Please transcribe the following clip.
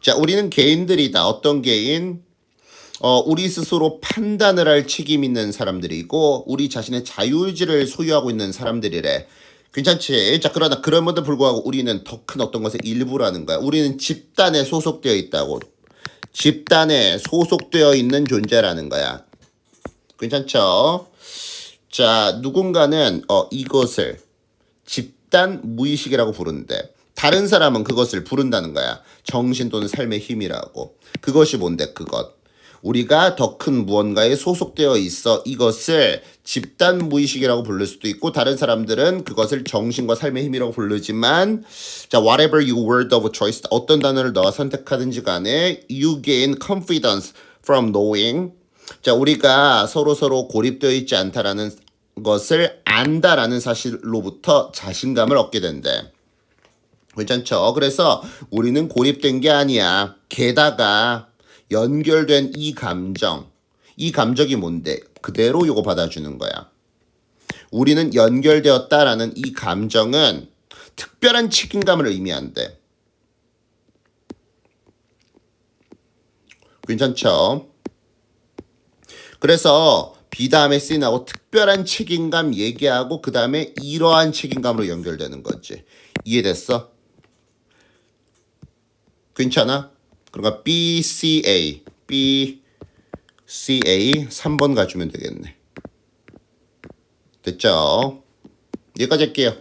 자, 우리는 개인들이다. 어떤 개인? 어, 우리 스스로 판단을 할 책임 있는 사람들이고 우리 자신의 자유의지를 소유하고 있는 사람들이래. 괜찮지? 자, 그러나 그럼에도 불구하고 우리는 더 큰 어떤 것의 일부라는 거야. 우리는 집단에 소속되어 있다고. 집단에 소속되어 있는 존재라는 거야. 괜찮죠? 자, 누군가는 어, 이것을 집단 무의식이라고 부르는데 다른 사람은 그것을 부른다는 거야. 정신 또는 삶의 힘이라고. 그것이 뭔데 그것. 우리가 더 큰 무언가에 소속되어 있어 이것을 집단 무의식이라고 부를 수도 있고 다른 사람들은 그것을 정신과 삶의 힘이라고 부르지만 자 whatever your word of choice 어떤 단어를 너가 선택하든지 간에 you gain confidence from knowing 자 우리가 서로 서로 고립되어 있지 않다라는 것을 안다라는 사실로부터 자신감을 얻게 된대. 괜찮죠? 그래서 우리는 고립된 게 아니야. 게다가 연결된 이 감정, 이 감정이 뭔데? 그대로 요거 받아주는 거야. 우리는 연결되었다라는 이 감정은 특별한 책임감을 의미한대. 괜찮죠? 그래서 C 나고 특별한 책임감 얘기하고 그 다음에 이러한 책임감으로 연결되는 거지. 이해됐어? 괜찮아? 그러니까 B, C, A, B, C, A 3번 가주면 되겠네. 됐죠? 여기까지 할게요.